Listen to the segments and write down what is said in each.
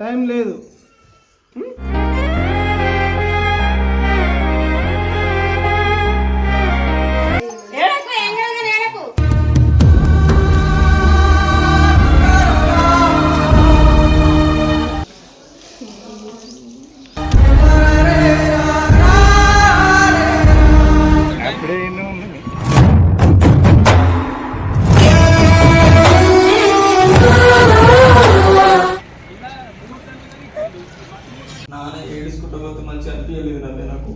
Time లేదు. నాన్న ఏడుచుకుంటూ పోతే మంచిగా అనిపించలేదు నాకు.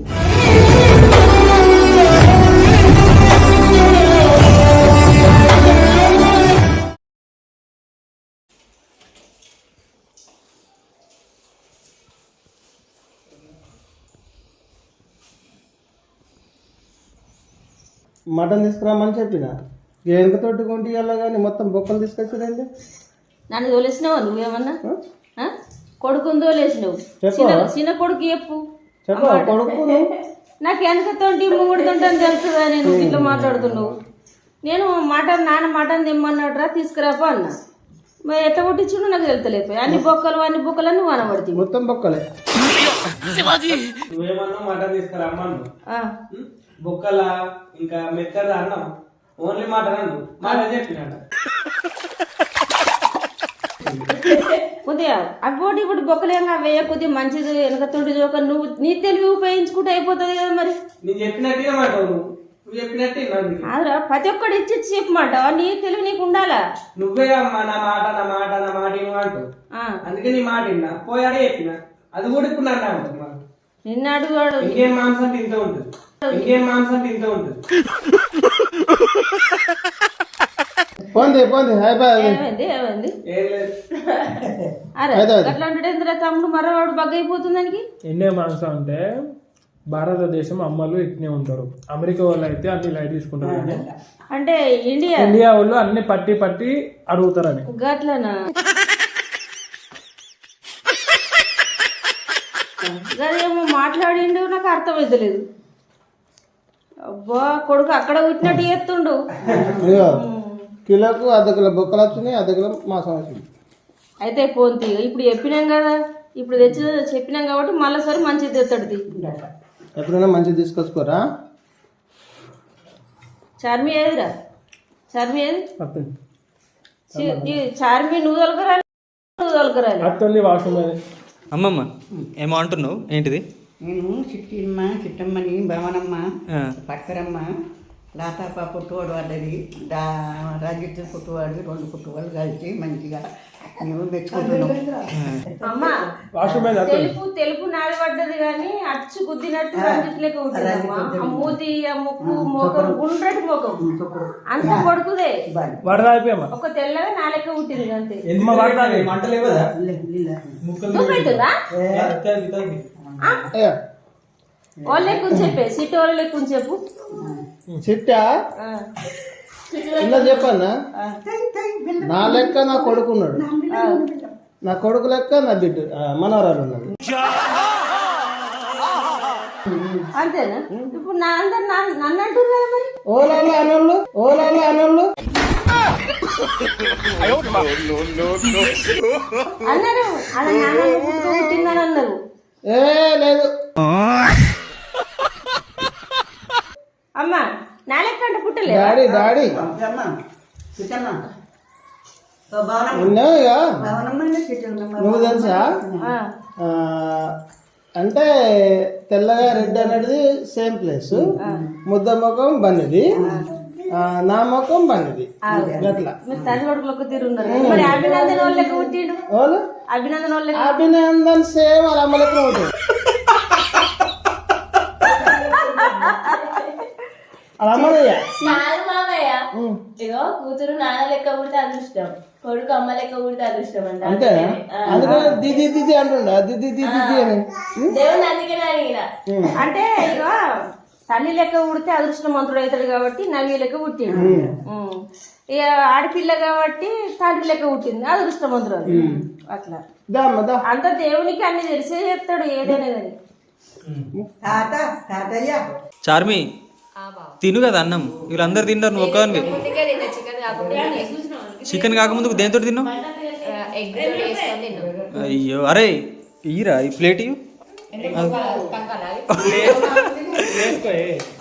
మటన్ తీసుకురామని చెప్పిన? వెనుకతోటి కొంటి కానీ మొత్తం బొక్కలు తీసుకొచ్చారండి? నన్ను తోలేసినావా నువ్వేమన్నా? కొడుకుని తోలేసినావు చెప్పు. చిన్న చిన్న కొడుకు చెప్పు. నాకు వెనకతోటి మూడుతుంటని తెలుసుదా నేను ఇట్లా మాట్లాడుతున్నావు. నేను మటన్ నాన్న మటన్ తెమ్మన్నాడురా తీసుకురాపా అన్న. మరి ఎట్లా కొట్టించుడు నాకు తెలుతలేపోయి అన్ని బొక్కలు అన్ని బొక్కలు అన్ని వనబడుతుంది మొత్తం బొక్కలే. నువ్వేమన్నా మటన్ తీసుకురమ్మను ఆ. బొక్కల ఇంకా మెత్తద అన్నం? ఓన్లీ మటన్ అన్ను మాట చెప్పినాడు. కొద్దిగా అగ్గోటి ఇప్పుడు బొక్కలేంగా వేయ కొద్దిగా మంచిది వెనకతోటి జోక నువ్వు నీ తెలివి ఉపయోగించుకుంటే అయిపోతుంది కదా మరి. నేను చెప్పినట్టే మాట నువ్వు. నువ్వు చెప్పినట్టే ఆదురా ప్రతి ఒక్కటి ఇచ్చి ఇచ్చి చెప్పమాట నీ తెలివి నీకు ఉండాలా? నువ్వే అమ్మా నా మాట నా మాట నా మాట అంటూ ఆ. అందుకే నీ మాట విన్నా పోయాడే చెప్పిన. అది కూడా ఇప్పుడు నన్ను మరి. నిన్ను అడుగువాడు ఇంకేం మాంసం ఇంత ఉంటుంది? ఇంకేం మాంసం ఇంత ఉంటుంది? పోంది పోంది ఏమైంది అరే. అట్లా అంటే ఎందుకు తమ్ముడు మరవాడు బగ్గ అయిపోతుంది దానికి? ఎన్నే మాంసం అంటే భారతదేశం అమ్మలు ఇట్నే ఉంటారు. అమెరికా వాళ్ళు అయితే అన్ని లైట్ తీసుకుంటారు కానీ అంటే ఇండియా? ఇండియా వాళ్ళు అన్ని పట్టి పట్టి అడుగుతారని. గట్లనా? గదేమో మాట్లాడిండు నాకు అర్థమైతలేదు. అబ్బా కొడుకు అక్కడ పుట్టినట్టు చేస్తుండు. కిలోకు అర్ధ కిలో బొక్కలు వచ్చినాయి అర్ధ కిలో మాసం వచ్చింది. అయితే పోంతి ఇప్పుడు చెప్పినాం కదా ఇప్పుడు తెచ్చి చెప్పినాం కాబట్టి మళ్ళీ సరే మంచిది తెస్తాడు. ఎప్పుడైనా మంచిగా తీసుకొచ్చుకోరా? చార్మి ఏదిరా? చార్మి ఏది? చార్మి నువ్వు తొలకరాలి నువ్వు తొలకరాలి అత్తంది అమ్మమ్మ ఏమో అంటున్నావు? ఏంటిది? నేను చిట్టిమ్మ చిట్టమ్మని భవనమ్మ పక్కరమ్మ లాతాప పుట్టువాడు వాళ్ళది దా రాజిత్ పుట్టువాడు రెండు పుట్టువాళ్ళు కలిసి మంచిగా మేము మెచ్చుకుంటున్నాం. తెలుపు తెలుపు నాడి పడ్డది కానీ అచ్చు గుద్దినట్టు ఉంటుందమ్మా. ఆ మూతి ఆ ముక్కు మోకం గుండ్రటి మోకం అంత కొడుకుదే. ఒక తెల్లగా నాలెక్క పుట్టింది అంతే. వాళ్ళ లెక్క చెప్పే. సిటీ వాళ్ళ చెప్పు. చిట్టా. ఇలా చెప్పన్నా? నా లెక్క నా కొడుకున్నాడు. నా కొడుకు లెక్క నా బిడ్డ మనవరాలు ఉన్నది అంతేనా? ఇప్పుడు నా అందరు నా- నన్ను అంటారు కదా మరి? ఓలాలో అనోళ్ళు ఓలాలో అనోళ్ళు. అన్నారు అలా నాన్న పుట్టుక పుట్టిందని అన్నారు ఏ లేదు అమ్మా నా లెక్క అంటే పుట్టలే డాడీ డాడీ ఇక భవనమ్మ చిట్టమ్మ నువ్వు తెలుసా? అంటే తెల్లగా రెడ్ అనేది సేమ్ ప్లేస్ ముద్ద ముఖం బన్నది. ఆ, నా ముఖం బన్నది. అట్లా అభినందన్ సేమ్ అలా అమ్మలెక్క ఉంటుంది ఇగో కూతురు నాన్న లెక్క పుడితే అదృష్టం కొడుకు అమ్మ లెక్క పుడితే అదృష్టం అంట. అంతే అందుకని దిది దిది అంటుండ. దిది దిది అని. దేవుని అందుకే అడిగిన అంటే ఇక తల్లి లెక్క పుడితే అదృష్టవంతుడు అవుతాడు కాబట్టి నవ్వి లెక్క పుట్టిండు. ఇక ఆడపిల్ల కాబట్టి తండ్రి లెక్క పుట్టింది. అదృష్టవంతుడు అది. అట్లా. అంత దేవునికి అన్ని తెలిసే చెప్తాడు ఏదైనా కానీ తాత తాతయ్య. చార్మి తిను కదా అన్నం. వీళ్ళందరూ తిన్నారు నువ్వు ఒక్కదానివి. చికెన్ కాకముందు దేంతో తిన్నావు? అయ్యో అరే ఈరా ఈ ప్లేట్.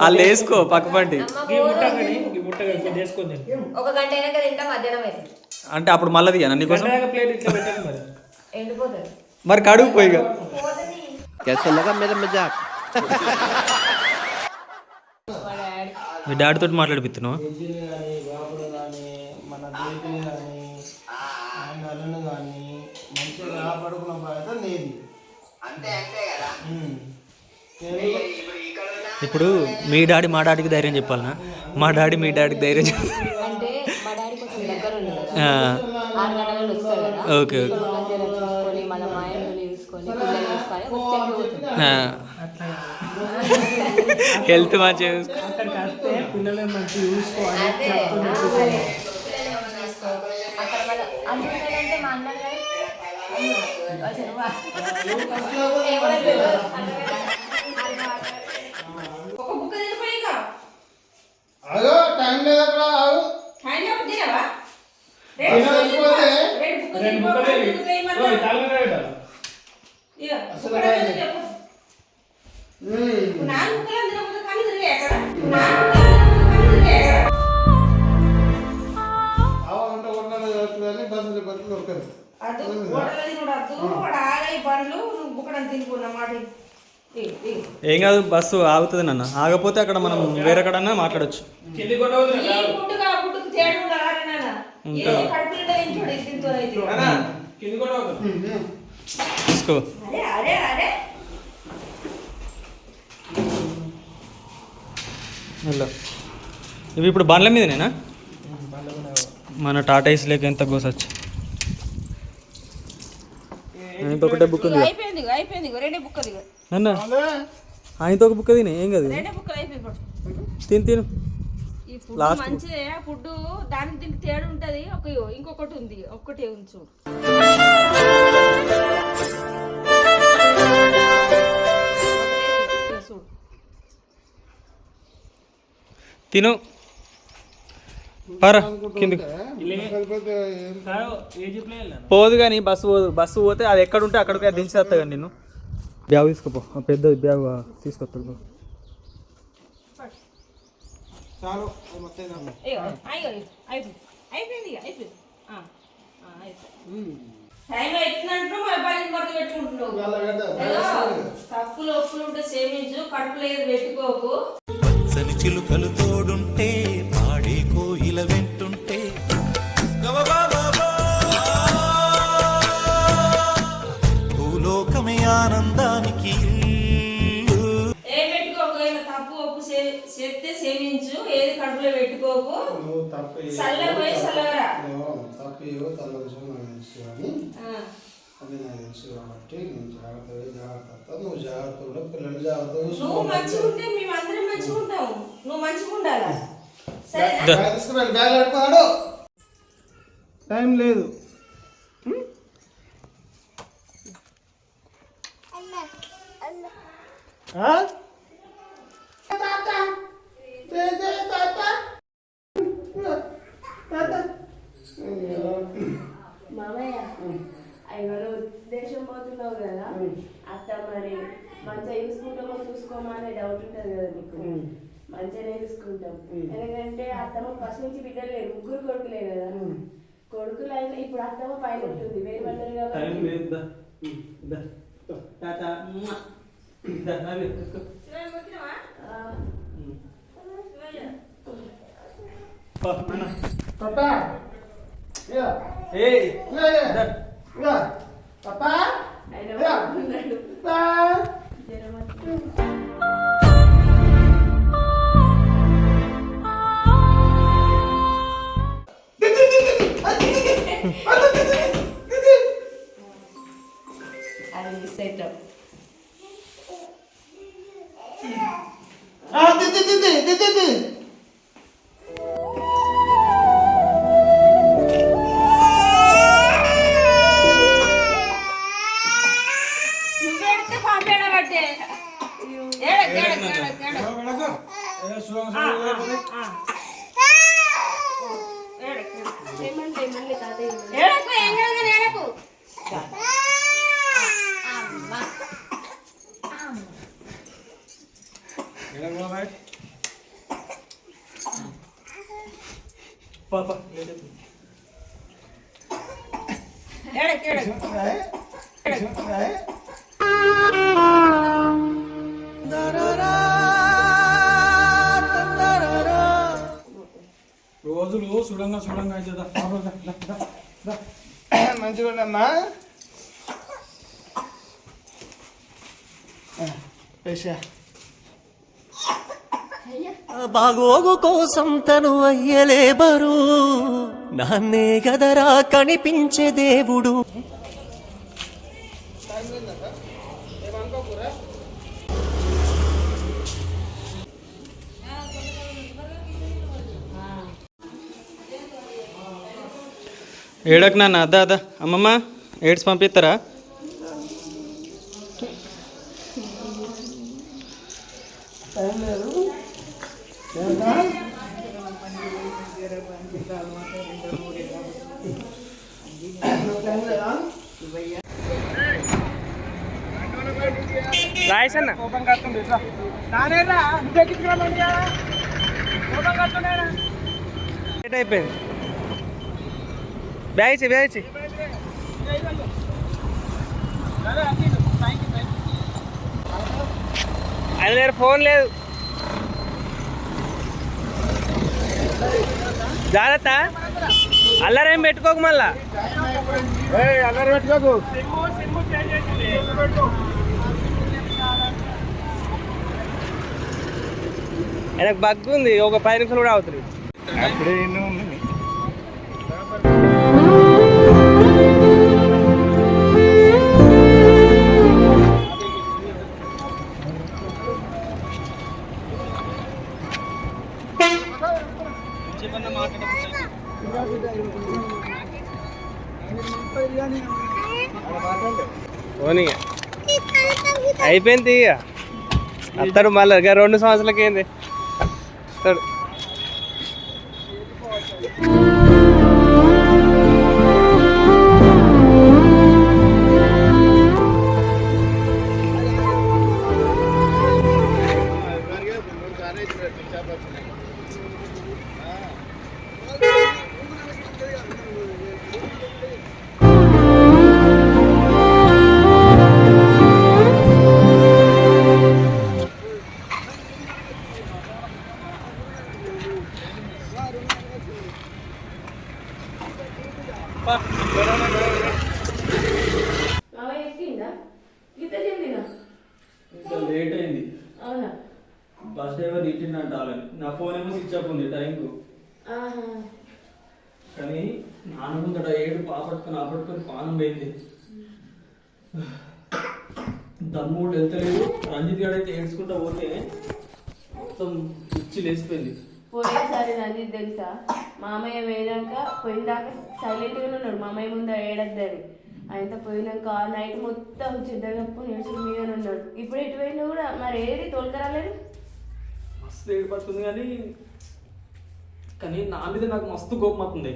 వాళ్ళు వేసుకో పక్క పంటి. ఈ ముట్టగని కొద్దిగా వేసుకొని తిను. ఒక గంట అయినాక తింటా మధ్యాహ్నం అయితే అంటే అప్పుడు మళ్ళీ తీయనా నీకోసం గంటదాకా ప్లేట్ ఇట్లా పెట్టాలి మరి ఎండిపోతుంది మరి కడుగు పోయిగా మీ డాడీ తోటి మాట్లాడిపిస్తున్నావా? కానీ మన కానీ ఆయన అల్లుని కానీ మంచిగా కాపాడుకున్న బాధ్యత నీది ఉమ్. నేను- ఇప్పుడు మీ డాడీ మా డాడీకి ధైర్యం చెప్పాలనా? మా డాడీ మీ డాడీకి ధైర్యం చెప్పాలి అంటే మా డాడీ కొంచెం దగ్గర ఉంది కదా ఆ, ఆరు గంటలలో వస్తాడు కదా. Okay okay. చూసుకొని పిల్లలు చూసుకొని. హెల్త్ మంచిగా. అక్కడికి వస్తే మంచి చూసుకోవాలి అదే. అక్కడ అసలు టైం లేదు తినవా రెండు రెండు బుక్కలు ఏం కాదు బస్సు ఆగుతుంది నాన్న. ఆగపోతే అక్కడ మనం వేరే కడన్నా మాట్లాడొచ్చు. కింది కొండ వదిలే, ఈ రాదు. పుట్టుక ఆ పుట్టుకు తేడా ఉండాలా రే నాన్న? ఏ కడుపు నిండా తింటాడు ఇది తింటూనైతే. కింది కొండ వదిలే. తీసుకో వెళ్ళు ఇవి ఇప్పుడు బండ్ల మీదనేనా? మన టాటాయిస్ లేక ఎంత గోసొచ్చు ఆయనతో ఒకటే బుక్ ఉంది. నన్న. ఆయనతో ఒక బుక్ తినే ఏం కాదు. తిని తిను. book. మంచిదే ఫుడ్ దానికి దీనికి తేడా ఉంటది. ఒక ఇంకొకటి ఉంది ఒక్కటే ఉంది తిను. పర కిందికి? పోదు కానీ బస్సు పోదు. బస్సు పోతే అది ఎక్కడ ఉంటే అక్కడికి దించేస్తా కానీ నేను బ్యాగ్ తీసుకుపో. ఆ పెద్ద బ్యాగ్ తీసుకొస్తాడు చాలు టైం పెట్టుకుంటున్నావు. తప్పులు ఒప్పులు ఉంటే సేవించు కడుపులో ఏది పెట్టుకోకు. చే- చేస్తే సేవించు ఏది కడుపులో పెట్టుకోకు. నువ్వు తప్పు చల్లగా పోయి అది నాకు తెలుసు కాబట్టి నేను జాగ్రత్తగా జాగ్రత్త నువ్వు జాగ్రత్త కూడా పిల్లలు జాగ్రత్త నువ్వు మంచిగా ఉంటే మేమందరం మంచిగా ఉంటాము. నువ్వు మంచిగా ఉండాలా? సరేనా తీసుకురండి బ్యాగ్ పెట్టుకున్నాడు టైం లేదు. ఆ? మామయ్య అయ్యో దేశం పోతున్నావు కదా? అత్త మరి మంచిగా చూసుకుంటామో చూసుకోమా అనే డౌట్ ఉంటుంది కదా నీకు? మంచిగానే చూసుకుంటాం. ఎందుకంటే అత్తమ్మ ఫస్ట్ నుంచి బిడ్డలు లేరు ముగ్గురు కొడుకులే కదా? కొడుకులు అయినా ఇప్పుడు అత్తమ్మ పైన ఉంటుంది వేరు పడ్డారు కాబట్టి. తాత ఇక ఏయ్ ఇక ఇక ఇక తాత ఆయన ఇక ఉన్నాడు. తాత జ్వరం వచ్చింది. అది రోజులు సుడంగా అవుతుందా మంచిగా ఉండమ్మా బాగోగు కోసం తను అయ్యలేబరు నాన్నే గదరా కనిపించే దేవుడు. ఏడకు నాన్న అద్దా అద్దా అమ్మమ్మ ఏడ్స్ పంపిస్తారా? అయిపోయింది. బ్యాగ్ బ్యాగ్ ఇచ్చి. అది దగ్గర ఫోన్ లేదు. జాగ్రత్త. అల్లరేం పెట్టుకోకు మళ్ళా. అల్లరి పెట్టుకోకు. ఉంది ఒక పది నిమిషాలు కూడా అవుతుంది అయిపోయింది ఇక. అత్తడు మళ్ళీ ఇక రెండు సంవత్సరాలకి ఏంది అత్తడు. లేట్ అయింది. బస్ డ్రైవర్ వాళ్ళని నా ఫోన్ ఏమో స్విచ్ ఆఫ్ ఉంది టైంకు. కానీ నాన్న ముందట ఏడు పాపట్టుకొని ఆపట్టుకొని పానం పోయింది. దమ్ము కూడా వెళ్తలేదు. రంజిత్ అయితే ఏడ్చుకుంటా పోతే మొత్తం పిచ్చి లేచిపోయింది. పోయేసారి రంజిత్ తెలుసా? మామయ్య పోయినాక పోయినాక సైలెంట్గా ఉన్నాడు. మామయ్య ముందు ఏడద్దని. ఆయనతో పోయినాక ఆ నైట్ మొత్తం చిద్దగప్పు నిడుచుకు మీద ఉన్నాడు. ఇప్పుడు ఎటు పోయినా కూడా మరి ఏది తోలుకరాలేదు? మస్తు ఏడిపడుతుంది కానీ కానీ నా మీద నాకు మస్తు కోపం అవుతుంది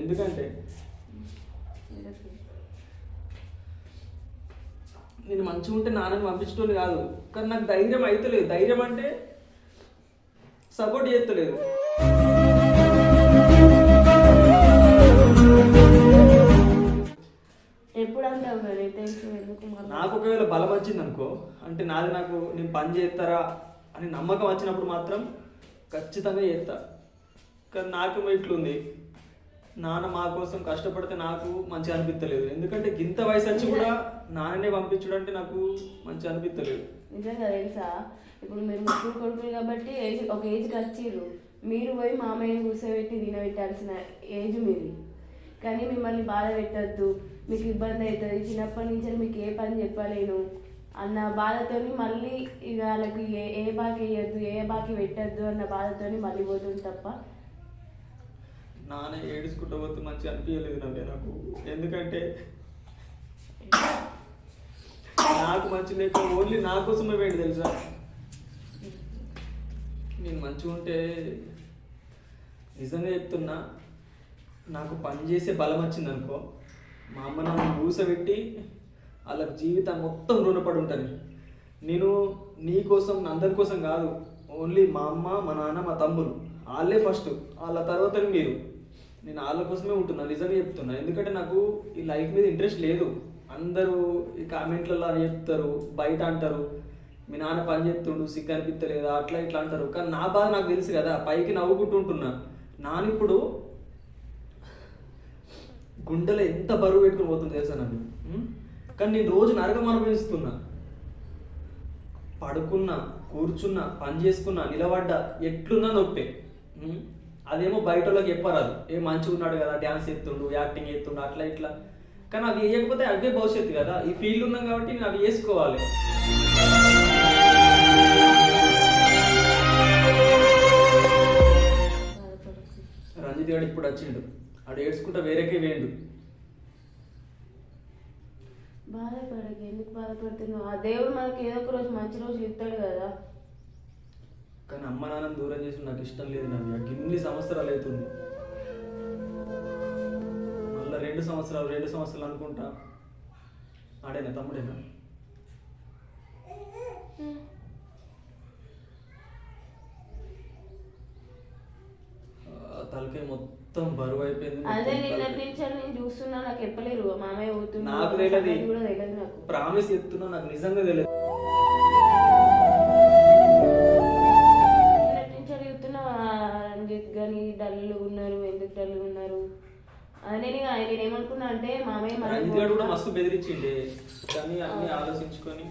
ఎందుకంటే నేను మంచిగా ఉంటే నాన్నని పంపించడం కాదు. కానీ నాకు ధైర్యం అయితలేదు. ధైర్యం అంటే సపోర్ట్ మళ్ళీ? నాకు ఒకవేళ బలం వచ్చింది అనుకో అంటే నాది నాకు నేను పని చేస్తారా అని నమ్మకం వచ్చినప్పుడు మాత్రం ఖచ్చితంగా చేస్తా. కానీ నాకు ఇట్లుంది. నాన్న మా కోసం కష్టపడితే నాకు మంచిగా అనిపించలేదు ఎందుకంటే గింత వయసు వచ్చి కూడా నాన్ననే పంపించడం అంటే నాకు మంచిగా అనిపించలేదు నిజంగా తెలుసా? ఇప్పుడు మీరు ముగ్గురు కొడుకులు కాబట్టి ఏజ్ ఒక ఏజ్కి వచ్చిర్రు. మీరు పోయి మామయ్యని కూర్చోబెట్టి తినబెట్టాల్సిన ఏజ్ మీది. కానీ మిమ్మల్ని బాధ పెట్టద్దు. మీకు ఇబ్బంది అవుతుంది చిన్నప్పటి నుంచి మీకు ఏ పని చెప్పలేను అన్న బాధతోని మళ్ళీ ఇక వాళ్ళకి ఏ ఏ బాకి వేయద్దు ఏ బాకి పెట్టద్దు అన్న బాధతోని మళ్ళీ పోతుంది తప్ప. నాన్న ఏడుచుకుంటూ పోతే మంచిగా అనిపించలేదు నవ్వే నాకు. ఎందుకంటే నాకు మంచి లేక ఓన్లీ నా కోసమే వేడి తెలుసా? నేను మంచిగా ఉంటే నిజంగా చెప్తున్నా నాకు పని చేసే బలం వచ్చింది అనుకో మా అమ్మ నన్ను కూసబెట్టి వాళ్ళకి జీవితం మొత్తం రుణపడి ఉంటుంది. నేను నీ కోసం అందరి కోసం కాదు ఓన్లీ మా అమ్మ మా నాన్న మా తమ్ముడు వాళ్ళే ఫస్ట్ వాళ్ళ తర్వాత మీరు. నేను వాళ్ళ కోసమే ఉంటున్నా నిజంగా చెప్తున్నా. ఎందుకంటే నాకు ఈ లైఫ్ మీద ఇంట్రెస్ట్ లేదు. అందరూ ఈ కామెంట్లలో అని చెప్తారు బయట అంటారు. మీ నాన్న పని చేస్తుండు సిగ్గు అనిపించలేదా అట్లా ఇట్లా అంటారు. కానీ నా బాధ నాకు తెలుసు కదా పైకి నవ్వుకుంటుంటున్నా. నానిప్పుడు గుండెలో ఎంత బరువు పెట్టుకుని పోతుంది తెలుసా నన్ను? కానీ నేను రోజు నరకం అనుభవిస్తున్నా పడుకున్నా కూర్చున్నా పని చేసుకున్నా నిలబడ్డా ఎట్లున్నా నొప్పే. అదేమో బయట వాళ్ళకి చెప్పరాదు. ఏ మంచిగా ఉన్నాడు కదా డ్యాన్స్ ఎత్తుండు యాక్టింగ్ ఎత్తుండు అట్లా ఇట్లా. కానీ అవి వేయకపోతే అవే భవిష్యత్తు కదా. ఈ ఫీల్డ్ ఉన్నాం కాబట్టి నేను అవి వేసుకోవాలి. గారు ఇప్పుడు వచ్చిండు. ఆడు ఏడ్చుకుంటా వేరేకే వేయండు. బాధపడక ఎందుకు బాధపడుతున్నావు ఆ దేవుడు మనకి ఏదో ఒక రోజు మంచి రోజులు ఇస్తాడు కదా. కానీ అమ్మ నాన్న దూరం చేసి నాకు ఇష్టం లేదు నాకు ఇన్ని సంవత్సరాలు అవుతుంది. మళ్ళీ రెండు సంవత్సరాలు రెండు సంవత్సరాలు అనుకుంటా. ఆడేనా తమ్ముడేనా ఆ, తలకాయ మొత్తం బరువు అయిపోయింది అదే నిన్నటి నుంచి నేను చూస్తున్నా నాకు చెప్పలేరు మామయ్య పోతున్నా నాకు తెలియదు కూడా తెలియదు నాకు. ప్రామిస్ చెప్తున్నా నాకు నిజంగా తెలియదు. నిన్నటి నుంచి అడుగుతున్నా రంజిత్ కానీ డల్ ఉన్నారు ఎందుకు డల్ ఉన్నారు? అదే నేను నేను ఏమనుకున్నా అంటే మామయ్య రంజిత్ గారు కూడా మస్తు బెదిరించిండే. కానీ అన్ని ఆలోచించుకొని